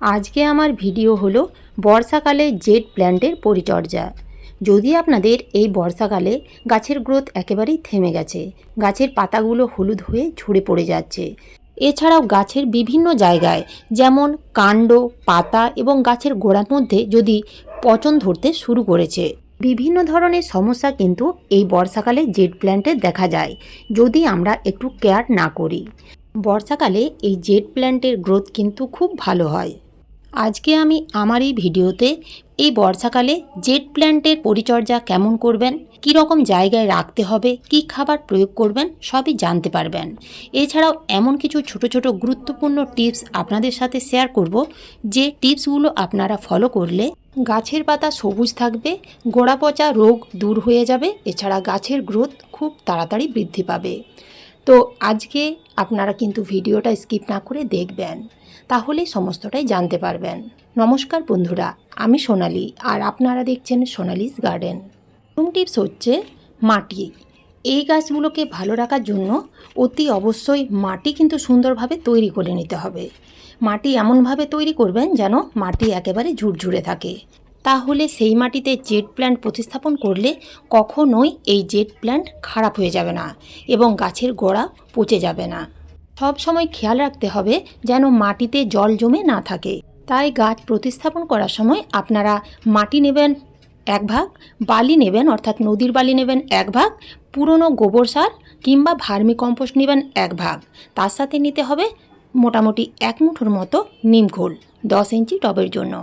আজকে আমার ভিডিও হলো বর্ষাকালে জেট প্ল্যান্টের পরিচর্যা। যদি আপনাদের এই বর্ষাকালে গাছের গ্রোথ একেবারেই থেমে গেছে, গাছের পাতাগুলো হলুদ হয়ে ঝরে পড়ে যাচ্ছে। এছাড়াও গাছের বিভিন্ন জায়গায় যেমন কাণ্ড, পাতা এবং গাছের গোড়ার মধ্যে যদি পচন ধরতে শুরু করেছে, বিভিন্ন ধরনের সমস্যা কিন্তু এই বর্ষাকালে জেট প্ল্যান্টে দেখা যায়, যদি আমরা একটু কেয়ার না করি। বর্ষাকালে এই জেট প্ল্যান্টের গ্রোথ কিন্তু খুব ভালো হয়। আজকে আমি আমার এই ভিডিওতে এই বর্ষাকালে জেট প্ল্যান্টের পরিচর্যা কেমন করবেন, কী রকম জায়গায় রাখতে হবে, কী খাবার প্রয়োগ করবেন, সবই জানতে পারবেন। এছাড়াও এমন কিছু ছোট ছোট গুরুত্বপূর্ণ টিপস আপনাদের সাথে শেয়ার করব, যে টিপসগুলো আপনারা ফলো করলে গাছের পাতা সবুজ থাকবে, গোড়া পচা রোগ দূর হয়ে যাবে, এছাড়া গাছের গ্রোথ খুব তাড়াতাড়ি বৃদ্ধি পাবে। তো আজকে আপনারা কিন্তু ভিডিওটা স্কিপ না করে দেখবেন। তাহলেই সমস্তটাই জানতে পারবেন। নমস্কার বন্ধুরা, আমি সোনালি আর আপনারা দেখছেন সোনালিস গার্ডেন। প্রথম টিপস হচ্ছে মাটি। এই গাছগুলোকে ভালো রাখার জন্য অতি অবশ্যই মাটি কিন্তু সুন্দরভাবে তৈরি করে নিতে হবে। মাটি এমনভাবে তৈরি করবেন যেন মাটি একেবারে ঝুরঝুরে থাকে। তাহলে সেই মাটিতে জেট প্ল্যান্ট প্রতিস্থাপন করলে কখনোই এই জেট প্ল্যান্ট খারাপ হয়ে যাবে না এবং গাছের গোড়া পচে যাবে না। সব সময় খেয়াল রাখতে হবে যেন মাটিতে জল জমে না থাকে। তাই গাছ প্রতিস্থাপন করার সময় আপনারা মাটি নেবেন এক ভাগ, বালি নেবেন, অর্থাৎ নদীর বালি নেবেন এক ভাগ, পুরনো গোবর সার কিংবা ভার্মি কম্পোস্ট নেবেন এক ভাগ। তার সাথে নিতে হবে মোটামুটি এক মুঠোর মতো নিমখোল দশ ইঞ্চি টবের জন্য।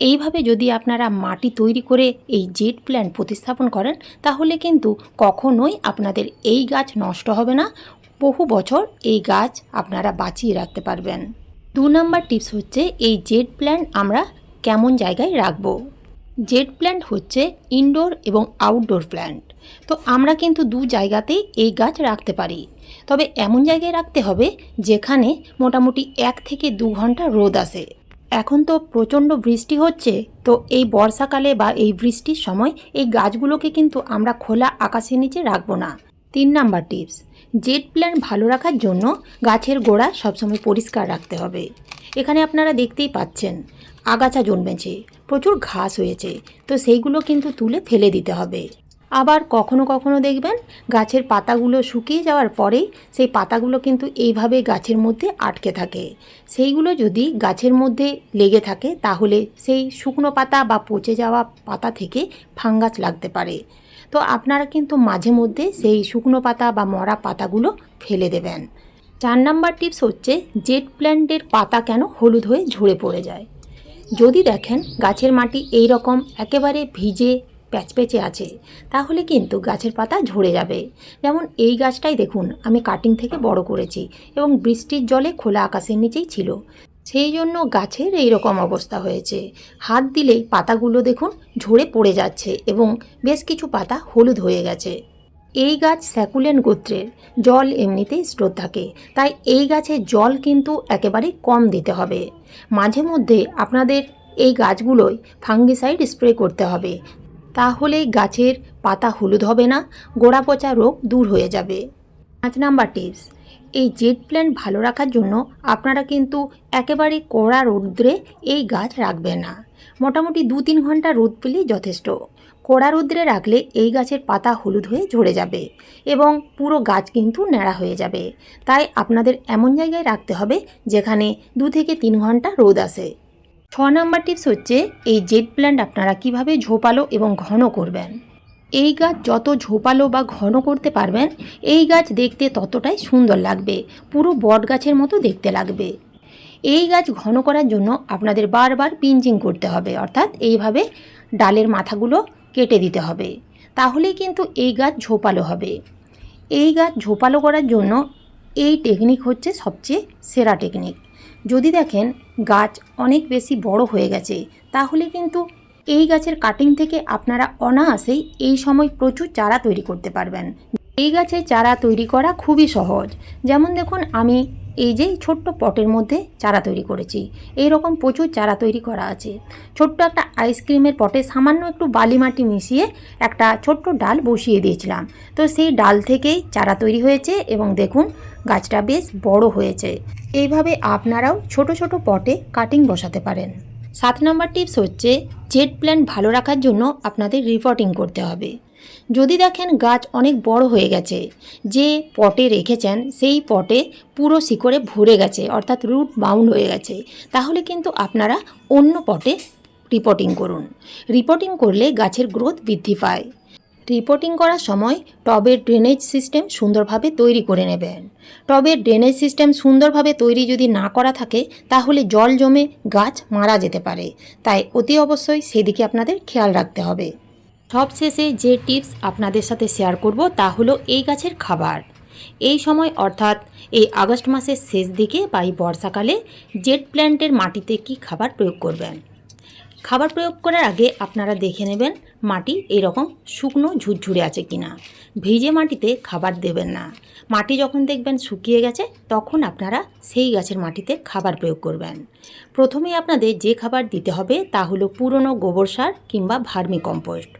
এইভাবে যদি আপনারা মাটি তৈরি করে এই জেট প্ল্যান্ট প্রতিস্থাপন করেন, তাহলে কিন্তু কখনোই আপনাদের এই গাছ নষ্ট হবে না বহু বছর এই গাছ আপনারা বাঁচিয়ে রাখতে পারবেন। দু নম্বর টিপস হচ্ছে এই জেড প্ল্যান্ট আমরা কেমন জায়গায় রাখব? জেড প্ল্যান্ট হচ্ছে ইনডোর এবং আউটডোর প্ল্যান্ট। তো আমরা কিন্তু দু জায়গাতেই এই গাছ রাখতে পারি। তবে এমন জায়গায় রাখতে হবে যেখানে মোটামুটি এক থেকে দু ঘণ্টা রোদ আসে। এখন তো প্রচণ্ড বৃষ্টি হচ্ছে, তো এই বর্ষাকালে বা এই বৃষ্টির সময় এই গাছগুলোকে কিন্তু আমরা খোলা আকাশের নিচে রাখব না। তিন নাম্বার টিপস, জেট প্ল্যান্ট ভালো রাখার জন্য গাছের গোড়া সবসময় পরিষ্কার রাখতে হবে। এখানে আপনারা দেখতেই পাচ্ছেন, আগাছা জন্মেছে, প্রচুর ঘাস হয়েছে, তো সেইগুলো কিন্তু তুলে ফেলে দিতে হবে। আবার কখনো কখনো দেখবেন গাছের পাতাগুলো শুকিয়ে যাওয়ার পরেই সেই পাতাগুলো কিন্তু এইভাবে গাছের মধ্যে আটকে থাকে। সেইগুলো যদি গাছের মধ্যে লেগে থাকে তাহলে সেই শুকনো পাতা বা পচে যাওয়া পাতা থেকে ফাঙ্গাস লাগতে পারে। তো আপনারা কিন্তু মাঝে মধ্যে সেই শুকনো পাতা বা মরা পাতাগুলো ফেলে দেবেন। চার নাম্বার টিপস হচ্ছে জেট প্ল্যান্টের পাতা কেন হলুদ হয়ে ঝরে পড়ে যায়। যদি দেখেন গাছের মাটি এই রকম একেবারে ভিজে প্যাচপ্যাচে আছে, তাহলে কিন্তু গাছের পাতা ঝরে যাবে। যেমন এই গাছটাই দেখুন, আমি কাটিং থেকে বড় করেছি এবং বৃষ্টির জলে খোলা আকাশের নিচেই ছিল। সেই জন্য গাছের এই রকম অবস্থা হয়েছে। হাত দিলেই পাতাগুলো দেখুন ঝরে পড়ে যাচ্ছে এবং বেশ কিছু পাতা হলুদ হয়ে গেছে। এই গাছ স্যাকুলেন গোত্রের, জল এমনিতেই স্টোর থাকে, তাই এই গাছে জল কিন্তু একেবারে কম দিতে হবে। মাঝে মধ্যে আপনাদের এই গাছগুলোয় ফাঙ্গিসাইড স্প্রে করতে হবে তাহলেই গাছের পাতা হলুদ হবে না, গোড়া পচা রোগ দূর হয়ে যাবে। পাঁচ নাম্বার টিপস, এই জেট প্ল্যান্ট ভালো রাখার জন্য আপনারা কিন্তু একেবারে কড়া রৌদ্রে এই গাছ রাখবেন না। মোটামুটি দু তিন ঘণ্টা রোদ পেলেই যথেষ্ট। কড়া রৌদ্রে রাখলে এই গাছের পাতা হলুদ হয়ে ঝরে যাবে এবং পুরো গাছ কিন্তু ন্যাড়া হয়ে যাবে। তাই আপনাদের এমন জায়গায় রাখতে হবে যেখানে দু থেকে তিন ঘণ্টা রোদ আসে। ছ নাম্বার টিপস হচ্ছে, এই জেট প্ল্যান্ট আপনারা কীভাবে ঝোপালো এবং ঘন করবেন? এই গাছ যত ঝোপালো বা ঘন করতে পারবেন, এই গাছ দেখতে ততটাই সুন্দর লাগবে, পুরো বট গাছের মতো দেখতে লাগবে। এই গাছ ঘন করার জন্য আপনাদের বারবার পিঞ্চিং করতে হবে, অর্থাৎ এইভাবে ডালের মাথাগুলো কেটে দিতে হবে, তাহলেই কিন্তু এই গাছ ঝোপালো হবে। এই গাছ ঝোপালো করার জন্য এই টেকনিক হচ্ছে সবচেয়ে সেরা টেকনিক যদি দেখেন গাছ অনেক বেশি বড় হয়ে গেছে, তাহলে কিন্তু এই গাছের কাটিং থেকে আপনারা অনায়াসেই এই সময় প্রচুর চারা তৈরি করতে পারবেন। এই গাছে চারা তৈরি করা খুবই সহজ। যেমন দেখুন, আমি এই যে ছোট্ট পটের মধ্যে চারা তৈরি করেছি। এই রকম প্রচুর চারা তৈরি করা আছে। ছোট্ট একটা আইসক্রিমের পটে সামান্য একটু বালি মাটি মিশিয়ে একটা ছোট্ট ডাল বসিয়ে দিয়েছিলাম। তো সেই ডাল থেকেই চারা তৈরি হয়েছে এবং দেখুন, গাছটা বেশ বড় হয়েছে। এইভাবে আপনারাও ছোট ছোট পটে কাটিং বসাতে পারেন। সাত নম্বর টিপস হচ্ছে জেট প্ল্যান্ট ভালো রাখার জন্য আপনাদের রিপোর্টিং করতে হবে। যদি দেখেন গাছ অনেক বড় হয়ে গেছে, যে পটে রেখেছেন সেই পটে পুরো শিকড়ে ভরে গেছে, অর্থাৎ রুট বাউন্ড হয়ে গেছে। তাহলে কিন্তু আপনারা অন্য পটে রিপোর্টিং করুন। রিপোর্টিং করলে গাছের গ্রোথ বৃদ্ধি পায়। রিপোর্টিং করার সময় টবের ড্রেনেজ সিস্টেম সুন্দরভাবে তৈরি করে নেবেন। টবের ড্রেনেজ সিস্টেম সুন্দরভাবে তৈরি যদি না করা থাকে, তাহলে জল জমে গাছ মারা যেতে পারে। তাই অতি অবশ্যই সেদিকে আপনাদের খেয়াল রাখতে হবে। সবশেষে যে টিপস আপনাদের সাথে শেয়ার করব তা হলো এই গাছের খাবার। এই সময় অর্থাৎ এই আগস্ট মাসের শেষ দিকে বা এই বর্ষাকালে জেট প্ল্যান্টের মাটিতে কি খাবার প্রয়োগ করবেন? খাবার প্রয়োগ করার আগে আপনারা দেখে নেবেন মাটি এরকম শুকনো ঝুরঝুরে আছে কি না ভিজে মাটিতে খাবার দেবেন না। মাটি যখন দেখবেন শুকিয়ে গেছে, তখন আপনারা সেই গাছের মাটিতে খাবার প্রয়োগ করবেন। প্রথমে আপনাদের যে খাবার দিতে হবে তা হলো পুরনো গোবর সার কিংবা ভার্মি কম্পোস্ট।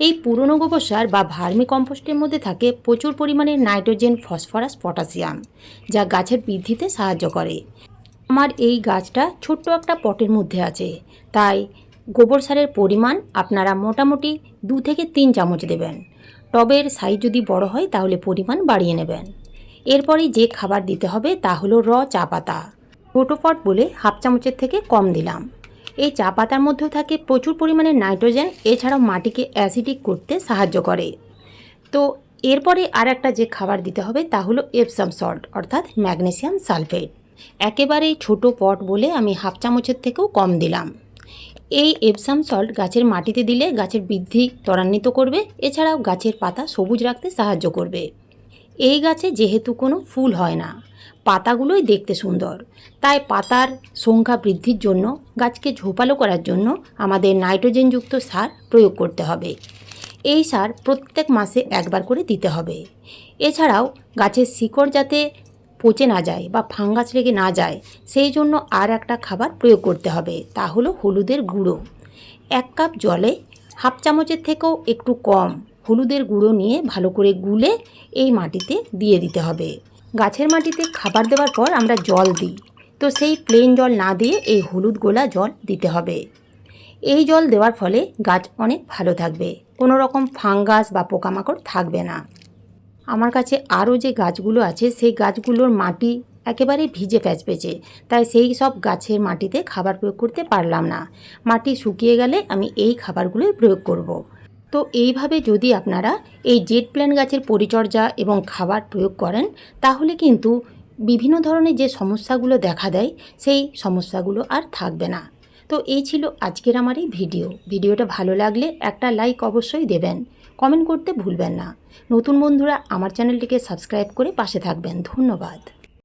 এই পুরনো গোবর সার বা ভার্মি কম্পোস্টের মধ্যে থাকে প্রচুর পরিমাণে নাইট্রোজেন, ফসফরাস, পটাশিয়াম, যা গাছের বৃদ্ধিতে সাহায্য করে। আমার এই গাছটা ছোট্ট একটা পটের মধ্যে আছে। তাই গোবর সারের পরিমাণ আপনারা মোটামুটি দু থেকে তিন চামচ দেবেন। টবের সাইজ যদি বড় হয়, তাহলে পরিমাণ বাড়িয়ে নেবেন। এরপরে যে খাবার দিতে হবে, তা হলো র চা পাতা। ছোটো পট বলে হাফ চামচের থেকে কম দিলাম। এই চা পাতার মধ্যেও থাকে প্রচুর পরিমাণে নাইট্রোজেন, এছাড়াও মাটিকে অ্যাসিডিক করতে সাহায্য করে। তো এরপরে আর একটা যে খাবার দিতে হবে, তা হলো এপসাম সল্ট অর্থাৎ ম্যাগনেসিয়াম সালফেট একেবারেই ছোট পট বলে আমি হাফ চামচের থেকেও কম দিলাম। এই এপসাম সল্ট গাছের মাটিতে দিলে গাছের বৃদ্ধি ত্বরান্বিত করবে, এছাড়াও গাছের পাতা সবুজ রাখতে সাহায্য করবে। এই গাছে যেহেতু কোনো ফুল হয় না, পাতাগুলোই দেখতে সুন্দর, তাই পাতার সংখ্যা বৃদ্ধির জন্য, গাছকে ঝোপালো করার জন্য আমাদের নাইট্রোজেনযুক্ত সার প্রয়োগ করতে হবে। এই সার প্রত্যেক মাসে একবার করে দিতে হবে। এছাড়াও গাছের শিকড় যাতে পচে না যায় বা ফাঙ্গাস লেগে না যায়, সেই জন্য আর একটা খাবার প্রয়োগ করতে হবে, তা হলো হলুদের গুঁড়ো। এক কাপ জলে হাফ চামচের থেকেও একটু কম হলুদের গুঁড়ো নিয়ে ভালো করে গুলে এই মাটিতে দিয়ে দিতে হবে। গাছের মাটিতে খাবার দেওয়ার পর আমরা জল দিই, তো সেই প্লেন জল না দিয়ে এই হলুদ গোলা জল দিতে হবে। এই জল দেওয়ার ফলে গাছ অনেক ভালো থাকবে, কোনো রকম ফাঙ্গাস বা পোকামাকড় থাকবে না। আমার কাছে আরও যে গাছগুলো আছে, সেই গাছগুলোর মাটি একেবারে ভিজে প্যাচপেচে তাই সেই সব গাছের মাটিতে খাবার প্রয়োগ করতে পারলাম না। মাটি শুকিয়ে গেলে আমি এই খাবারগুলোই প্রয়োগ করব। তো এইভাবে যদি আপনারা এই জেট প্ল্যান গাছের পরিচর্যা এবং খাবার প্রয়োগ করেন, তাহলে কিন্তু বিভিন্ন ধরনের যে সমস্যাগুলো দেখা দেয়, সেই সমস্যাগুলো আর থাকবে না। তো এই ছিল আজকের আমার এই ভিডিও। ভিডিওটা ভালো লাগলে একটা লাইক অবশ্যই দেবেন। কমেন্ট করতে ভুলবেন না। নতুন বন্ধুরা আমার চ্যানেলটিকে সাবস্ক্রাইব করে পাশে থাকবেন। ধন্যবাদ।